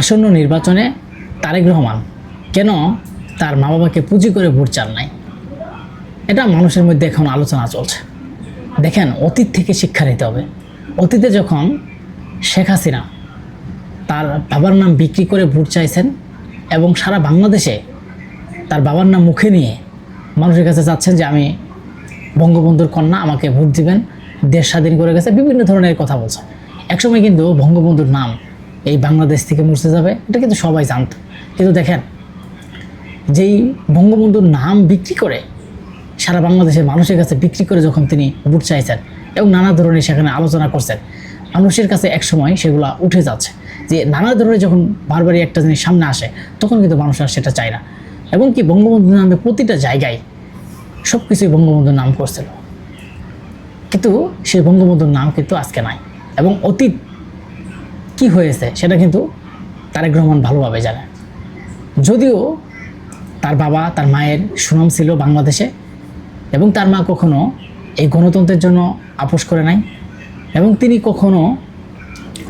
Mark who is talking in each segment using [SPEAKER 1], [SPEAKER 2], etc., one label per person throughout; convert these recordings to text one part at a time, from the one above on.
[SPEAKER 1] আসন্ন নির্বাচনে তারেক রহমান কেন তার মা বাবাকে পুঁজি করে ভোট চান নাই? এটা মানুষের মধ্যে এখন আলোচনা চলছে। দেখেন, অতীত থেকে শিক্ষা নিতে হবে। অতীতে যখন শেখ হাসিনা তার বাবার নাম বিক্রি করে ভোট চাইছেন এবং সারা বাংলাদেশে তার বাবার নাম মুখে নিয়ে মানুষের কাছে চাচ্ছেন যে, আমি বঙ্গবন্ধুর কন্যা, আমাকে ভোট দিবেন, দেশ স্বাধীন করে গেছে, বিভিন্ন ধরনের কথা বলছে। একসময় কিন্তু বঙ্গবন্ধুর নাম এই বাংলাদেশ থেকে মুছে যাবে, এটা কিন্তু সবাই জানত। কিন্তু দেখেন, যেই বঙ্গবন্ধুর নাম বিক্রি করে সারা বাংলাদেশের মানুষের কাছে বিক্রি করে যখন তিনি ভোট চাইছেন এবং নানা ধরনের সেখানে আলোচনা করছেন, মানুষের কাছে একসময় সেগুলো উঠে যাচ্ছে। যে নানা ধরনের যখন বারবারই একটা জিনিস সামনে আসে, তখন কিন্তু মানুষ আর সেটা চায় না। এবং কি বঙ্গবন্ধু নামে প্রতিটা জায়গায় সব কিছুই বঙ্গবন্ধুর নাম করছিল। কিন্তু সেই বঙ্গবন্ধুর নাম কিন্তু আজকে নাই। এবং অতীত কি হয়েছে সেটা কিন্তু তারেক রহমান ভালোভাবে জানে। যদিও তার বাবা, তার মায়ের সুনাম ছিল বাংলাদেশে এবং তার মা কখনো এই গণতন্ত্রের জন্য আপোষ করে নাই এবং তিনি কখনো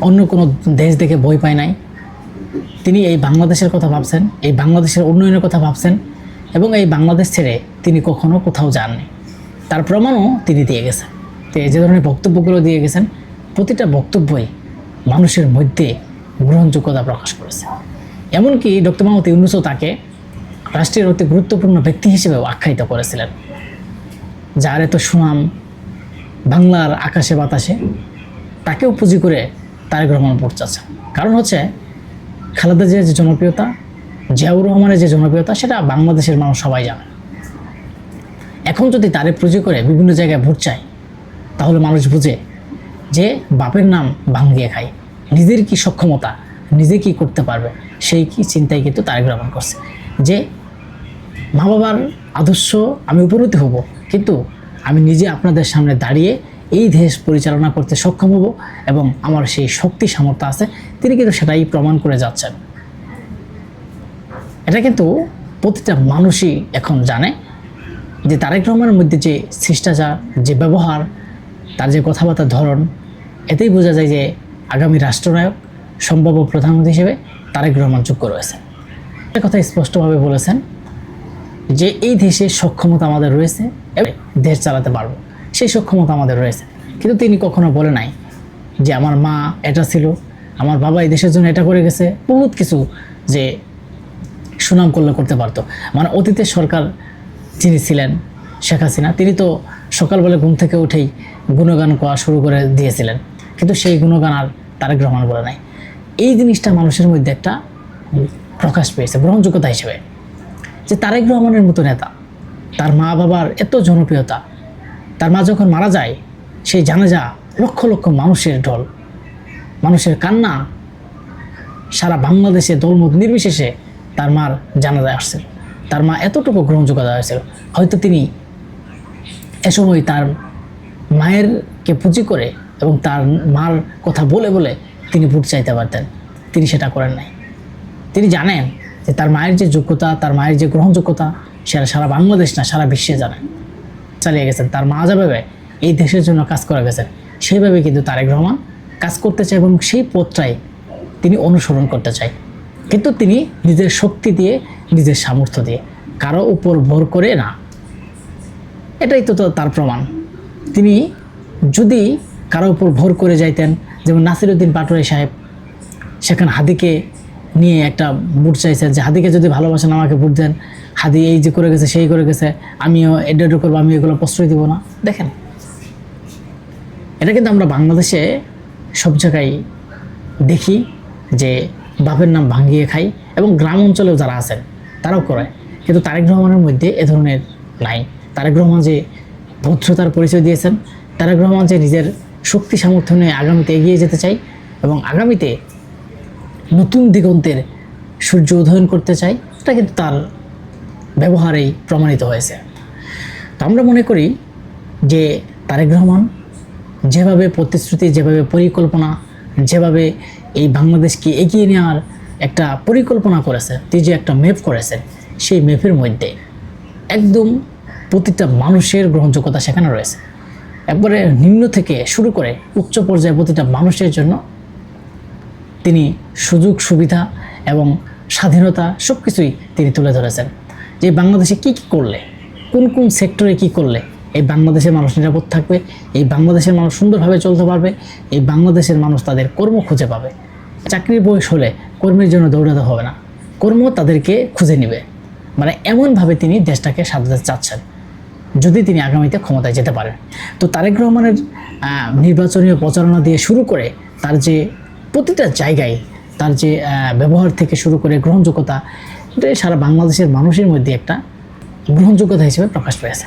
[SPEAKER 1] অন্য কোনো দেশ দেখে বই পায় নাই। তিনি এই বাংলাদেশের কথা ভাবছেন, এই বাংলাদেশের উন্নয়নের কথা ভাবছেন এবং এই বাংলাদেশ ছেড়ে তিনি কখনো কোথাও যাননি। তার প্রমাণও তিনি দিয়ে গেছেন। তো এই যে ধরনের বক্তব্যগুলো দিয়ে গেছেন, প্রতিটা বক্তব্যই মানুষের মধ্যে গ্রহণযোগ্যতা প্রকাশ করেছে। এমনকি ডক্টর মোহাম্মদ ইউনুসও তাকে রাষ্ট্রের অতি গুরুত্বপূর্ণ ব্যক্তি হিসেবেও আখ্যায়িত করেছিলেন। যার এত সুনাম বাংলার আকাশে বাতাসে, তাকেও পুঁজি করে তারেক গ্রহণ পড়চাচ্ছে কারণ হচ্ছে, খালেদা জিয়ার যে জনপ্রিয়তা, জিয়াউর রহমানের যে জনপ্রিয়তা, সেটা বাংলাদেশের মানুষ সবাই জানে। এখন যদি তারে পুঁজি করে বিভিন্ন জায়গায় ভোট চায়, তাহলে মানুষ বুঝে যে বাপের নাম ভাঙ্গিয়ে খায়। নিজের কি সক্ষমতা, নিজে কি করতে পারবে, সেই কি চিন্তাই কিন্তু তারেক রহমান করছে। যে মা বাবার আদর্শ আমি উপনীত হব, কিন্তু আমি নিজে আপনাদের সামনে দাঁড়িয়ে এই দেশ পরিচালনা করতে সক্ষম হব এবং আমার সেই শক্তি সামর্থ্য আছে, তিনি কিন্তু সেটাই প্রমাণ করে যাচ্ছেন। এটা কিন্তু প্রতিটা মানুষই এখন জানে যে তারেক রহমানের মধ্যে যে শিষ্টাচার, যে ব্যবহার, তার যে কথাবার্তার ধরন এতেই বোঝা যায় যে আগামী রাষ্ট্রনায়ক, সম্ভাব্য প্রধানমন্ত্রী হিসেবে তারেক রহমান যোগ্য রয়েছে একটা কথা স্পষ্টভাবে বলেছেন যে এই দেশের সক্ষমতা আমাদের রয়েছে এবং দেশ চালাতে পারব। সেই সক্ষমতা আমাদের রয়েছে। কিন্তু তিনি কখনো বলে নাই যে আমার মা এটা ছিল, আমার বাবা এই দেশের জন্য এটা করে গেছে, বহুত কিছু যে সুনাম করলে করতে পারতো। মানে অতীতের সরকার যিনি ছিলেন, শেখ হাসিনা, তিনি তো সকালবেলা ঘুম থেকে উঠেই গুণগান করা শুরু করে দিয়েছিলেন। কিন্তু সেই গুণগান আর তারেক রহমান বলে নাই। এই জিনিসটা মানুষের মধ্যে একটা প্রকাশ পেয়েছে, গ্রহণযোগ্যতা হিসেবে। যে তারেক রহমানের মতো নেতা, তার মা বাবার এত জনপ্রিয়তা, তার মা যখন মারা যায়, সেই জানাজা লক্ষ লক্ষ মানুষের ঢল, মানুষের কান্না, সারা বাংলাদেশে দলমত নির্বিশেষে তার মার জানাজায় আসছিল। তার মা এতটুকু গ্রহণযোগ্যতা হয়েছিল হয়তো তিনি এ সময় তার মায়েরকে পুঁজি করে এবং তার মার কথা বলে বলে তিনি ভোট চাইতে পারতেন। তিনি সেটা করেন নাই। তিনি জানেন যে তার মায়ের যে যোগ্যতা, তার মায়ের যে গ্রহণযোগ্যতা, সেটা সারা বাংলাদেশ না, সারা বিশ্বে জানেন চালিয়ে গেছেন। তার মা যাবে এই দেশের জন্য কাজ করে গেছেন, সেইভাবে কিন্তু তারেক রহমান কাজ করতে চায় এবং সেই পথটাই তিনি অনুসরণ করতে চায়। কিন্তু তিনি নিজের শক্তি দিয়ে, নিজের সামর্থ্য দিয়ে কারও উপর ভর করে না। এটাই তো তার প্রমাণ। তিনি যদি কারও উপর ভর করে যাইতেন, যেমন নাসিরুদ্দিন পাটোয়ারি সাহেব, সেখানে হাদিকে নিয়ে একটা বুট চাইছেন যে, হাদিকে যদি ভালোবাসেন আমাকে বুট দেন, হাদি এই যে করে গেছে, সেই করে গেছে, আমিও এটা করব, আমি এগুলো প্রশ্রয় দিব না। দেখেন, এটা কিন্তু আমরা বাংলাদেশে সব জায়গায় দেখি যে বাপের নাম ভাঙিয়ে খাই এবং গ্রাম অঞ্চলেও যারা আছেন, তারাও করে। কিন্তু তারেক রহমানের মধ্যে এ ধরনের নাই। তারেক রহমান যে ভদ্রতার পরিচয় দিয়েছেন, তারেক রহমান যে নিজের শক্তি সামর্থ্য নিয়ে আগামীতে এগিয়ে যেতে চাই এবং আগামীতে নতুন দিগন্তের সূর্য উদয়ন করতে চাই এটা কিন্তু তার ব্যবহারেই প্রমাণিত হয়েছে। তো আমরা মনে করি যে তারেক রহমান যেভাবে প্রতিশ্রুতি, যেভাবে পরিকল্পনা, যেভাবে এই বাংলাদেশকে এগিয়ে নেওয়ার একটা পরিকল্পনা করেছে তিনি যে একটা ম্যাপ করেছেন সেই ম্যাপের মধ্যে একদম প্রতিটা মানুষের গ্রহণযোগ্যতা সেখানে রয়েছে। একবারে নিম্ন থেকে শুরু করে উচ্চ পর্যায়ে প্রতিটা মানুষের জন্য তিনি সুযোগ, সুবিধা এবং স্বাধীনতা সব কিছুই তিনি তুলে ধরেছেন। যে বাংলাদেশে কী কী করলে, কোন কোন সেক্টরে কী করলে, এই বাংলাদেশের মানুষ নিরাপদ থাকবে, এই বাংলাদেশের মানুষ সুন্দরভাবে চলতে পারবে, এই বাংলাদেশের মানুষ তাদের কর্ম খুঁজে পাবে। চাকরির বয়স হলে কর্মের জন্য দৌড়াতে হবে না। কর্ম তাদেরকে খুঁজে নেবে। মানে এমনভাবে তিনি দেশটাকে সাজাতে চাচ্ছেন। যদি তিনি আগামীতে ক্ষমতায় যেতে পারেন। তো তারেক রহমানের নির্বাচনীয় প্রচারণা দিয়ে শুরু করে তার যে প্রতিটা জায়গায় তার যে ব্যবহার থেকে শুরু করে গ্রহণযোগ্যতা এটা সারা বাংলাদেশের মানুষের মধ্যে একটা গ্রহণযোগ্যতা হিসেবে প্রকাশ পেয়েছে।